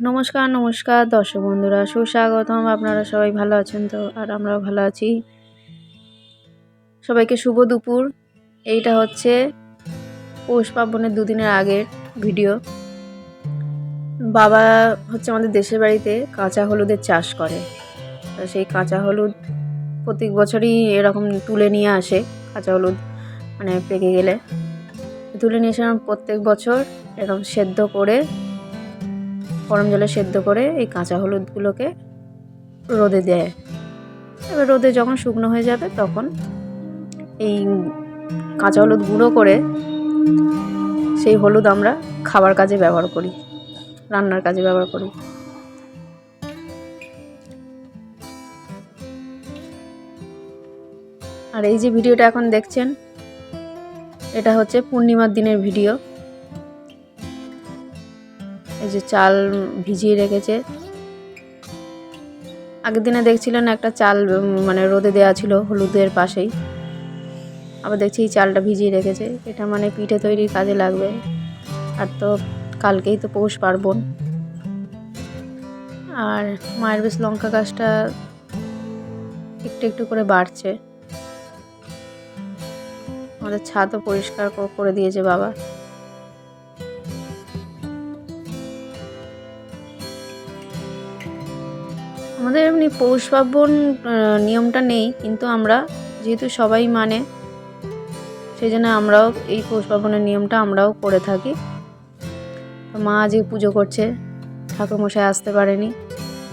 নমস্কার নমস্কার। দর্শক বন্ধুরা, সুস্বাগতম। আপনারা সবাই ভালো আছেন তো? আর আমরাও ভালো আছি। সবাইকে শুভ দুপুর। এইটা হচ্ছে পৌষ পার্বণের দুদিনের আগের ভিডিও। বাবা হচ্ছে আমাদের দেশের বাড়িতে কাঁচা হলুদের চাষ করে। সেই কাঁচা হলুদ প্রত্যেক বছরই এরকম তুলে নিয়ে আসে, কাঁচা হলুদ মানে পেকে গেলে। তুলে নিয়ে এসে প্রত্যেক বছর এরকম সেদ্ধ করে গরম জলে সেদ্ধ করে এই কাঁচা হলুদগুলোকে রোদে দেয়। এবার রোদে যখন শুকনো হয়ে যাবে তখন এই কাঁচা হলুদ গুঁড়ো করে সেই হলুদ আমরা খাবার কাজে ব্যবহার করি, রান্নার কাজে ব্যবহার করি। আর এই যে ভিডিওটা এখন দেখছেন, এটা হচ্ছে পূর্ণিমার দিনের ভিডিও। এই যে চাল ভিজিয়ে রেখেছে। আগের দিনে দেখছিলেন একটা চাল মানে রোদে দেওয়া ছিল হলুদের পাশেই। আবার দেখছি এই চালটা ভিজিয়ে রেখেছে। এটা মানে পিঠে তৈরির কাজে লাগবে। আর তো কালকেই তো পৌষ পার্বণ। আর মায়ের বেশ লঙ্কা গাছটা একটু একটু করে বাড়ছে। আমাদের ছাদও পরিষ্কার করে দিয়েছে বাবা। আমাদের এমনি পৌষ পার্বণ নিয়মটা নেই, কিন্তু আমরা যেহেতু সবাই মানে সেই জন্য আমরাও এই পৌষ পার্বণের নিয়মটা আমরাও করে থাকি। মা আজকে পুজো করছে, ঠাকুরমশাই আসতে পারেনি,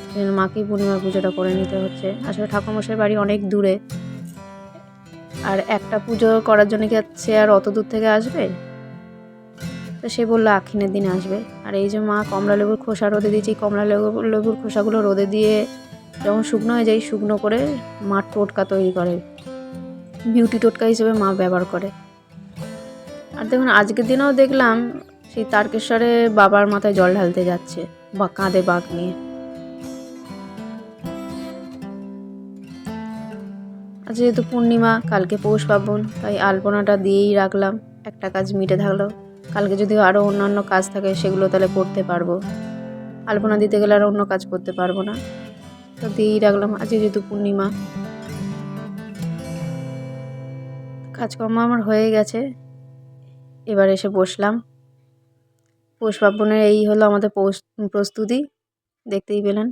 সেই জন্য মাকেই পূর্ণিমার পুজোটা করে নিতে হচ্ছে। আসলে ঠাকুরমশাই বাড়ি অনেক দূরে। আর একটা পুজো করার জন্য কি আর অত দূর থেকে আসবে? তো সে বলল, আখিনের দিন আসবে। আর এই যে মা কমলা লেবুর খোসা রোদে দিয়েছি কমলা লেবু, লেবুর খোসাগুলো রোদে দিয়ে যখন শুকনো হয়ে যায়, শুকনো করে মা টোটকা তৈরি করে। বিউটি টোটকা হিসেবে মা ব্যবহার করে। আর দেখুন, আজকের দিনেও দেখলাম সেই তারকেশ্বরে বাবার মাথায় জল ঢালতে যাচ্ছে, বা কাঁধে বাঘ নিয়ে। আজ যেহেতু পূর্ণিমা, কালকে পৌষ পার্বণ, তাই আলপনাটা দিয়েই রাখলাম। একটা কাজ মিটে থাকল। কালকে যদি আরও অন্যান্য কাজ থাকে, সেগুলো তাহলে করতে পারব। আলপনা দিতে গেলে আর অন্য কাজ করতে পারব না। তো দিয়েই রাখলাম, আজকে যেহেতু পূর্ণিমা। কাজকর্ম আমার হয়ে গেছে। এবার এসে বসলাম। পৌষ পার্বণের এই হলো আমাদের প্রস্তুতি। দেখতেই পেলেন।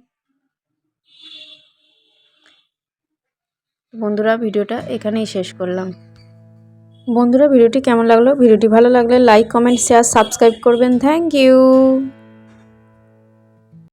বন্ধুরা, ভিডিওটা এখানেই শেষ করলাম। বন্ধুরা ভিডিওটি কেমন লাগল? ভিডিওটি ভালো লাগলে লাইক কমেন্ট শেয়ার সাবস্ক্রাইব করবেন। Thank you